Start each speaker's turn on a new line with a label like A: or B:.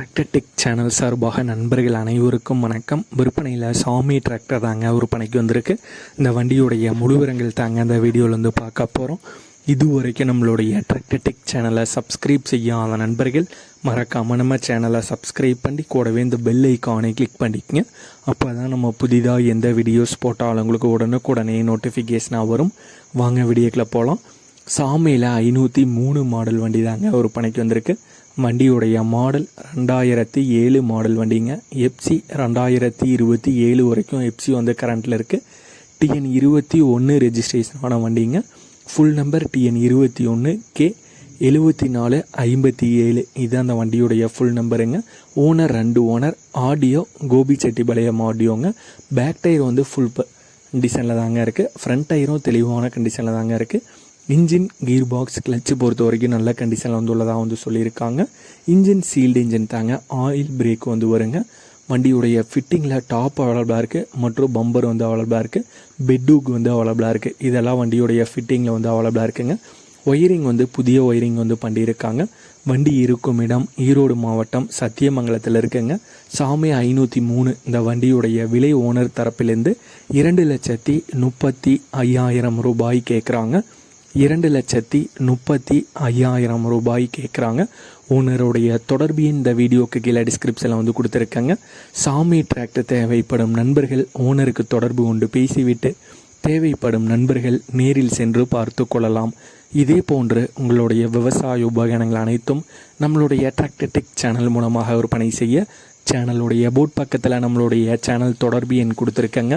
A: Tractor Tech channel சார்பாக நண்பர்கள் அனைவருக்கும் வணக்கம். விற்பனையில் சாமி டிராக்டர் தாங்க விற்பனைக்கு வந்திருக்கு. இந்த வண்டியுடைய முழுவிரங்கள் தாங்க இந்த வீடியோவில் வந்து பார்க்க போகிறோம் இது வரைக்கும் நம்மளுடைய டிராக்டர்டெக் சேனலை சப்ஸ்கிரைப் செய்யாத நண்பர்கள் மறக்காமல் நம்ம சேனலை சப்ஸ்கிரைப் பண்ணி கூடவே இந்த பெல் ஐக்கானை கிளிக் பண்ணிக்கங்க. அப்போ தான் நம்ம புதிதாக எந்த வீடியோஸ் போட்டாலும் உங்களுக்கு உடனுக்குடனே நோட்டிஃபிகேஷனாக வரும். வாங்க வீடியோக்கில் போகலாம் சாமியில் ஐநூற்றி மூணு மாடல் வண்டி தாங்க ஒரு பணிக்கு வந்திருக்கு. வண்டியுடைய மாடல் ரெண்டாயிரத்தி ஏழு மாடல் வண்டிங்க. எப்சி ரெண்டாயிரத்தி இருபத்தி ஏழு வரைக்கும் எப்சி வந்து கரண்ட்டில் இருக்குது டிஎன் இருபத்தி ஒன்று ரெஜிஸ்ட்ரேஷனான வண்டிங்க. ஃபுல் நம்பர் டிஎன் இருபத்தி ஒன்று கே எழுபத்தி நாலு ஐம்பத்தி ஏழு. இது அந்த வண்டியுடைய ஃபுல் நம்பருங்க ஓனர் ரெண்டு ஓனர் ஆடியோ கோபி செட்டிபாளையம் ஆடியோங்க பேக் டயர் வந்து ஃபுல் கண்டிஷனில் தாங்க இருக்குது ஃப்ரண்ட் டயரும் தெளிவான கண்டிஷனில் தாங்க இருக்குது இன்ஜின் கீர் பாக்ஸ் கிளச்சு பொறுத்த வரைக்கும் நல்ல கண்டிஷனில் வந்து உள்ளதாக வந்து சொல்லியிருக்காங்க. இன்ஜின் சீல்டு இன்ஜின் தாங்க. ஆயில் பிரேக் வந்து வருங்க. வண்டியுடைய ஃபிட்டிங்கில் டாப் அவைலபிளாக இருக்குது மற்றும் பம்பர் வந்து அவைலபிளாக இருக்குது பெட்டூக் வந்து அவைலபிளாக இருக்குது இதெல்லாம் வண்டியுடைய ஃபிட்டிங்கில் வந்து அவைலபிளாக இருக்குங்க. ஒயரிங் வந்து புதிய ஒயரிங் வந்து பண்ணியிருக்காங்க. வண்டி இருக்கும் இடம் ஈரோடு மாவட்டம் சத்தியமங்கலத்தில் இருக்குங்க. சாமி ஐநூற்றி மூணு இந்த வண்டியுடைய விலை ஓனர் தரப்பிலிருந்து இரண்டு லட்சத்தி முப்பத்தி ஐயாயிரம் ரூபாய் கேட்குறாங்க இரண்டு லட்சத்தி முப்பத்தி ஐயாயிரம் ரூபாய் கேட்குறாங்க. ஓனருடைய தொடர்பு இந்த வீடியோக்கு கீழே டிஸ்கிரிப்ஷனில் வந்து கொடுத்துருக்காங்க. சாமி டிராக்டர் தேவைப்படும் நண்பர்கள் ஓனருக்கு தொடர்பு கொண்டு பேசிவிட்டு தேவைப்படும் நண்பர்கள் நேரில் சென்று பார்த்து கொள்ளலாம். இதே போன்று உங்களுடைய விவசாய உபகரணங்கள் அனைத்தும் நம்மளுடைய டிராக்டர்டெக் சேனல் மூலமாக விற்பனை செய்ய சேனலுடைய போட் பக்கத்தில் நம்மளுடைய சேனல் தொடர்பு எண் கொடுத்துருக்கங்க.